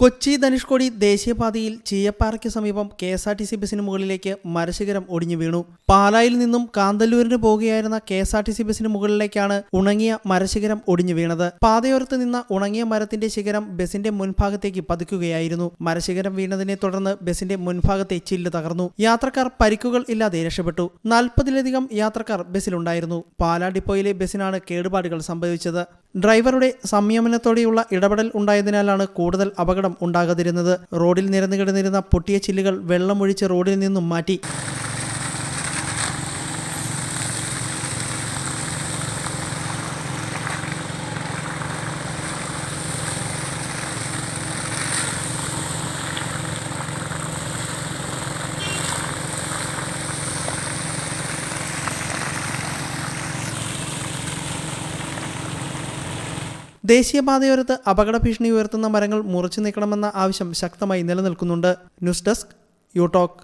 കൊച്ചി ധനുഷ്കോടി ദേശീയപാതയിൽ ചീയപ്പാറയ്ക്ക് സമീപം K S R T C ബസിന് മുകളിലേക്ക് മരശിഖരം ഒടിഞ്ഞു വീണു. പാലായിൽ നിന്നും കാന്തല്ലൂരിന് പോകുകയായിരുന്ന K S R T C ബസിന് മുകളിലേക്കാണ് ഉണങ്ങിയ മരശിഖരം ഒടിഞ്ഞു വീണത്. പാതയോരത്ത് നിന്ന ഉണങ്ങിയ മരത്തിന്റെ ശിഖരം ബസിന്റെ മുൻഭാഗത്തേക്ക് പതിക്കുകയായിരുന്നു. മരശിഖരം വീണതിനെ തുടർന്ന് ബസിന്റെ മുൻഭാഗത്തെ ചില്ല് തകർന്നു. യാത്രക്കാർ പരിക്കുകൾ ഇല്ലാതെ രക്ഷപ്പെട്ടു. നാൽപ്പതിലധികം യാത്രക്കാർ ബസ്സിലുണ്ടായിരുന്നു. പാലാ ഡിപ്പോയിലെ ബസിനാണ് കേടുപാടുകൾ സംഭവിച്ചത്. ഡ്രൈവറുടെ സംയമനത്തോടെയുള്ള ഇടപെടൽ ഉണ്ടായതിനാലാണ് കൂടുതൽ അപകടം ഉണ്ടാകാതിരുന്നത്. റോഡിൽ നിരന്നു കിടന്നിരുന്ന പൊട്ടിയ ചില്ലുകൾ വെള്ളമൊഴിച്ച് റോഡിൽ നിന്നും മാറ്റി. ദേശീയപാതയോരത്ത് അപകട ഭീഷണി ഉയർത്തുന്ന മരങ്ങൾ മുറിച്ചു നീക്കണമെന്ന ആവശ്യം ശക്തമായി നിലനിൽക്കുന്നുണ്ട്. News desk you talk